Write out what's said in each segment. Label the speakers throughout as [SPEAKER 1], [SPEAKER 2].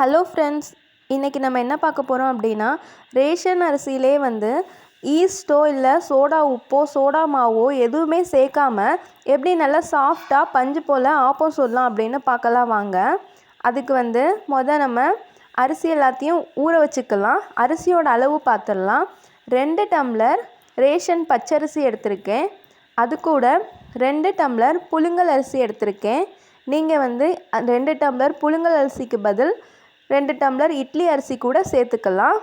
[SPEAKER 1] Hello friends இன்றைக்கி நம்ம என்ன பார்க்க போகிறோம் அப்படின்னா ரேஷன் அரிசியிலே வந்து ஈஸ்ட்டோ இல்லை சோடா உப்போ சோடா மாவோ எதுவுமே சேர்க்காம எப்படி நல்லா சாஃப்டாக பஞ்சு போல் ஆப்போ சொல்லலாம் அப்படின்னு பார்க்கலாம் வாங்க. அதுக்கு வந்து மொதல் நம்ம அரிசி எல்லாத்தையும் ஊற வச்சுக்கலாம். அரிசியோட அளவு பார்த்துடலாம். ரெண்டு டம்ளர் ரேஷன் பச்சரிசி எடுத்திருக்கேன். அது கூட ரெண்டு டம்ளர் புழுங்கல் அரிசி எடுத்திருக்கேன். நீங்கள் வந்து ரெண்டு டம்ளர் புழுங்கல் அரிசிக்கு பதில் ரெண்டு டம்ளர் இட்லி அரிசி கூட சேர்த்துக்கலாம்.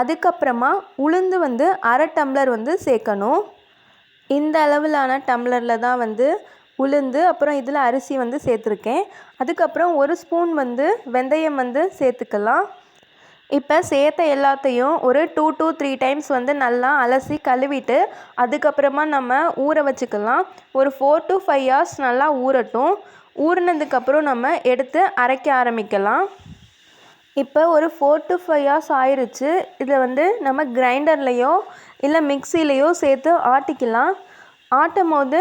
[SPEAKER 1] அதுக்கப்புறமா உளுந்து வந்து அரை டம்ளர் வந்து சேர்க்கணும். இந்த அளவிலான டம்ளரில் தான் வந்து உளுந்து அப்புறம் இதில் அரிசி வந்து சேர்த்துருக்கேன். அதுக்கப்புறம் ஒரு ஸ்பூன் வந்து வெந்தயம் வந்து சேர்த்துக்கலாம். இப்போ சேர்த்த எல்லாத்தையும் ஒரு டூ டூ த்ரீ டைம்ஸ் வந்து நல்லா அலசி கழுவிட்டு அதுக்கப்புறமா நம்ம ஊற வச்சுக்கலாம். ஒரு ஃபோர் டு ஃபைவ் ஹவர்ஸ் நல்லா ஊறட்டும். ஊறினதுக்கப்புறம் நம்ம எடுத்து அரைக்க ஆரம்பிக்கலாம். இப்போ ஒரு ஃபோர் டு ஃபைவ் ஹார்ஸ் ஆயிடுச்சு இதை வந்து நம்ம கிரைண்டர்லேயோ இல்லை மிக்சிலேயோ சேர்த்து ஆட்டிக்கலாம். ஆட்டும் போது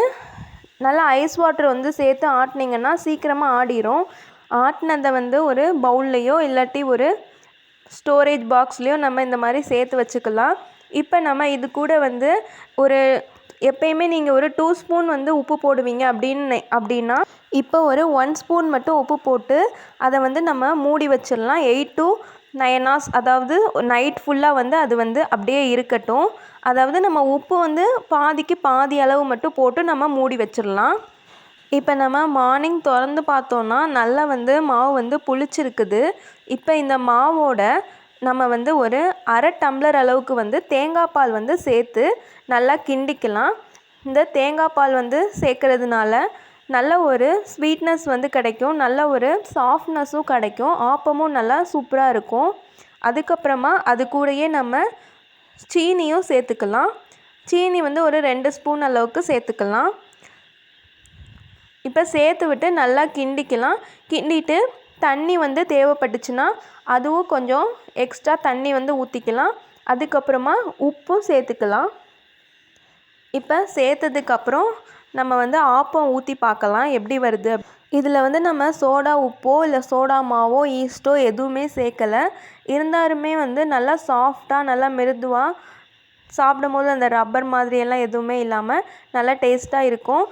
[SPEAKER 1] நல்லா ஐஸ் வாட்டர் வந்து சேர்த்து ஆட்டினீங்கன்னா சீக்கிரமாக ஆடிரும். ஆட்டினதை வந்து ஒரு பவுல்லையோ இல்லாட்டி ஒரு ஸ்டோரேஜ் பாக்ஸ்லேயோ நம்ம இந்த மாதிரி சேர்த்து வச்சுக்கலாம். இப்போ நம்ம இது கூட வந்து ஒரு எப்பயுமே நீங்கள் ஒரு டூ ஸ்பூன் வந்து உப்பு போடுவீங்க அப்படின்னு அப்படின்னா இப்போ ஒரு ஒன் ஸ்பூன் மட்டும் உப்பு போட்டு அதை வந்து நம்ம மூடி வச்சிடலாம். எயிட் டு நைன் ஹார்ஸ் அதாவது நைட் ஃபுல்லாக வந்து அது வந்து அப்படியே இருக்கட்டும். அதாவது நம்ம உப்பு வந்து பாதிக்கு பாதி அளவு மட்டும் போட்டு நம்ம மூடி வச்சிடலாம். இப்போ நம்ம மார்னிங் திறந்து பார்த்தோன்னா நல்லா வந்து மாவு வந்து புளிச்சிருக்குது. இப்போ இந்த மாவோட நம்ம வந்து ஒரு அரை டம்ளர் அளவுக்கு வந்து தேங்காய் பால் வந்து சேர்த்து நல்லா கிண்டிக்கலாம். இந்த தேங்காய் பால் வந்து சேர்க்கறதுனால நல்ல ஒரு ஸ்வீட்னஸ் வந்து கிடைக்கும். நல்ல ஒரு சாஃப்ட்னஸும் கிடைக்கும். ஆப்பமும் நல்லா சூப்பராக இருக்கும். அதுக்கப்புறமா அது கூடயே நம்ம சீனியும் சேர்த்துக்கலாம். சீனி வந்து ஒரு ரெண்டு ஸ்பூன் அளவுக்கு சேர்த்துக்கலாம். இப்போ சேர்த்து விட்டு நல்லா கிண்டிக்கலாம். கிண்டிட்டு தண்ணி வந்து தேவைப்பட்டுச்சுன்னா அதுவும் கொஞ்சம் எக்ஸ்ட்ரா தண்ணி வந்து ஊற்றிக்கலாம் அதுக்கப்புறமா உப்பும் சேர்த்துக்கலாம். இப்போ சேர்த்ததுக்கப்புறம் நம்ம வந்து ஆப்பம் ஊற்றி பார்க்கலாம். எப்படி வருது? இதில் வந்து நம்ம சோடா உப்போ இல்லை சோடா மாவோ ஈஸ்ட்டோ எதுவுமே சேர்க்கலை. இருந்தாலுமே வந்து நல்லா சாஃப்டாக நல்லா மிருதுவாக சாப்பிடும் போது அந்த ரப்பர் மாதிரியெல்லாம் எதுவுமே இல்லாமல் நல்லா டேஸ்ட்டாக இருக்கும்.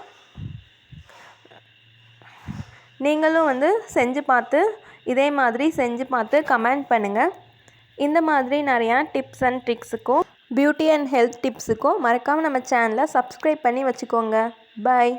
[SPEAKER 1] நீங்களும் வந்து செஞ்சு பார்த்து இதே மாதிரி செஞ்சு பார்த்து கமெண்ட் பண்ணுங்கள் இந்த மாதிரி நிறையா டிப்ஸ் அண்ட் ட்ரிக்ஸுக்கும் பியூட்டி அண்ட் ஹெல்த் டிப்ஸுக்கும் மறக்காமல் நம்ம சேனலை சப்ஸ்கிரைப் பண்ணி வச்சுக்கோங்க. பாய்